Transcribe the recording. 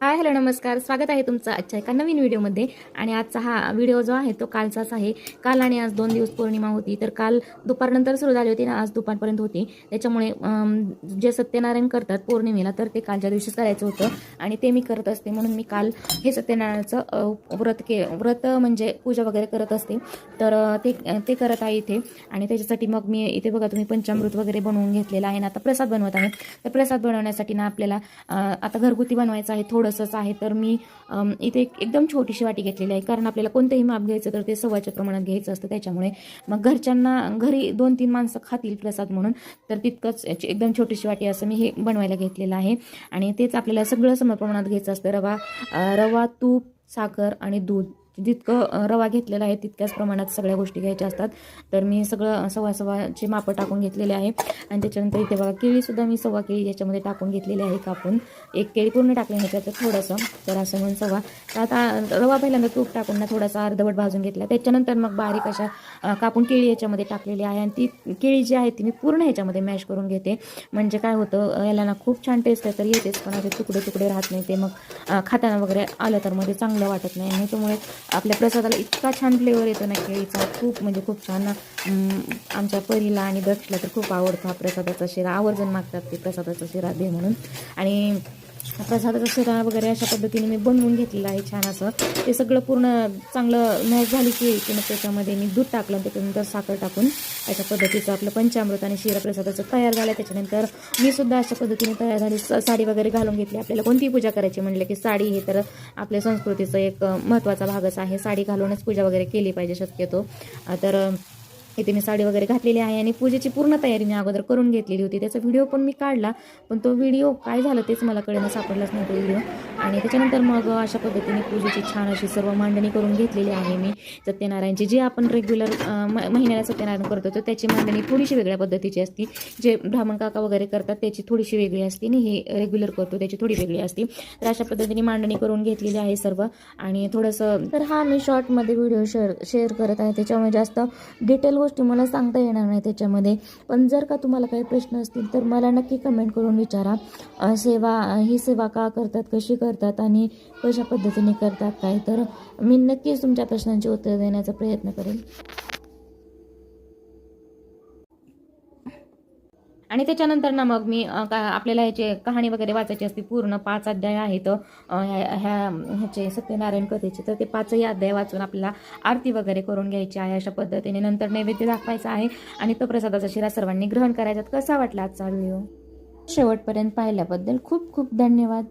Hi hello नमस्कार. स्वागत आहे तुमचं आजच्या एका नवीन व्हिडिओमध्ये. आणि आजचा हा व्हिडिओ जो आहे तो कालचाच आहे. काल आणि आज दोन दिवस पौर्णिमा होती तर काल दुपारनंतर सुरू झाली होती ना आज दुपारपर्यंत होती. त्याच्यामुळे जे सत्यनारायण करतात पौर्णिमेला तर ते कालच्या दिवशीच करायचं होतं. आणि ते मी करत असते म्हणून मी काल हे सत्यनारायणाचं व्रत के व्रत म्हणजे पूजा वगैरे करत असते. तर ते ते करत आहे इथे. आणि त्याच्यासाठी मग मी इथे बघा तुम्ही पंचामृत वगैरे बनवून घेतलेलं आहे. ना आता प्रसाद बनवत आहे. तर प्रसाद बनवण्यासाठी ना आपल्याला आता घरगुती बनवायचं आहे थोडं थोडंसंच आहे. तर मी इथे एक एकदम छोटीशी वाटी घेतलेली आहे. कारण आपल्याला कोणतंही माप घ्यायचं तर ते सव्वाच्या प्रमाणात घ्यायचं असतं. त्याच्यामुळे मग घरच्यांना घरी दोन तीन माणसं खातील प्रसाद म्हणून तर तितकंच याची एकदम छोटीशी वाटी असं मी हे बनवायला घेतलेलं आहे. आणि तेच आपल्याला सगळं सम प्रमाणात घ्यायचं असतं. रवा रवा तूप साखर आणि दूध. जितकं रवा घेतलेला आहे तितक्याच प्रमाणात सगळ्या गोष्टी घ्यायच्या असतात. तर मी सगळं सव्वा सव्वाचे मापं टाकून घेतलेले आहे. आणि त्याच्यानंतर इथे बघा केळीसुद्धा मी सव्वा केळी याच्यामध्ये टाकून घेतलेली आहे कापून. एक केळी पूर्ण टाकली ह्याच्यात थोडंसं तर असं म्हणून सव्वा. तर आता रवा पहिल्यांदा तूप टाकून ना थोडासा अर्धवट भाजून घेतला. त्याच्यानंतर मग बारीक अशा कापून केळी याच्यामध्ये टाकलेली आहे. आणि ती केळी जी आहे ती मी पूर्ण ह्याच्यामध्ये मॅश करून घेते. म्हणजे काय होतं याला ना खूप छान टेस्ट आहे. तर येतेच पण असे तुकडे तुकडे राहत नाही. ते मग खाताना वगैरे आलं तर मध्ये चांगलं वाटत नाही. आणि त्यामुळे आपल्या प्रसादाला इतका छान फ्लेवर येतो ना केळीचा. खूप म्हणजे खूप छान आमच्या परीला आणि दक्षला तर खूप आवडतो हा प्रसादाचा शिरा. आवर्जून मागतात ते प्रसादाचा शिरा दे म्हणून. आणि प्रसादाचा सुरा वगैरे अशा पद्धतीने मी बनवून घेतलेलं आहे छान असं. ते सगळं पूर्ण चांगलं मॅच झाली की मग त्याच्यामध्ये मी दूध टाकलं त्याच्यानंतर साखर टाकून अशा पद्धतीचं आपलं पंचामृत आणि शिरा प्रसादाचं तयार झालं. त्याच्यानंतर मी सुद्धा अशा पद्धतीने तयार झाली. साडी वगैरे घालून घेतली. आपल्याला कोणती पूजा करायची म्हणलं की साडी हे तर आपल्या संस्कृतीचं एक महत्त्वाचा भागच आहे. साडी घालूनच पूजा वगैरे केली पाहिजे शक्यतो. तर इथे मी साडी वगैरे घातलेली आहे आणि पूजेची पूर्ण तयारी मी अगोदर करून घेतलेली होती. त्याचा व्हिडिओ पण मी काढला पण तो व्हिडिओ काय झालं तेच मला कळेना सापडलाच नाही तो व्हिडिओ आणि त्याच्यानंतर मग अशा पद्धतीने पूजेची छान अशी सर्व मांडणी करून घेतलेली आहे मी. सत्यनारायणची जी आपण रेग्युलर महिन्याला सत्यनारायण करतो तर त्याची मांडणी थोडीशी वेगळ्या पद्धतीची असती. जे ब्राह्मण काका वगैरे करतात त्याची थोडीशी वेगळी असते आणि हे रेग्युलर करतो त्याची थोडी वेगळी असते. तर अशा पद्धतीने मांडणी करून घेतलेली आहे सर्व. आणि थोडंसं तर हा मी शॉर्टमध्ये व्हिडिओ शेअर शेअर करत आहे. त्याच्यामुळे जास्त डिटेल गोष्टी मला सांगता येणार नाही त्याच्यामध्ये. पण जर का तुम्हाला काही प्रश्न असतील तर मला नक्की कमेंट करून विचारा. सेवा ही सेवा का करतात कशी कर करतात आणि कशा पद्धतीने करतात काय? तर मी नक्कीच तुमच्या प्रश्नांची उत्तर देण्याचा प्रयत्न करेन. आणि त्याच्यानंतर ना मग मी का आपल्याला ह्याचे कहाणी वगैरे वाचायची असते पूर्ण पाच अध्याय आहेत. ह्या ह्या- ह्याचे सत्यनारायण कथेचे तर ते पाचही अध्याय वाचून आपल्याला आरती वगैरे करून घ्यायची आहे अशा पद्धतीने. नंतर नैवेद्य दाखवायचा आहे आणि तो प्रसादाचा शिरा सर्वांनी ग्रहण करायचा. कसा वाटला आजचा व्हिडिओ? शेवटपर्यंत पाहिल्याबद्दल खूप खूप धन्यवाद.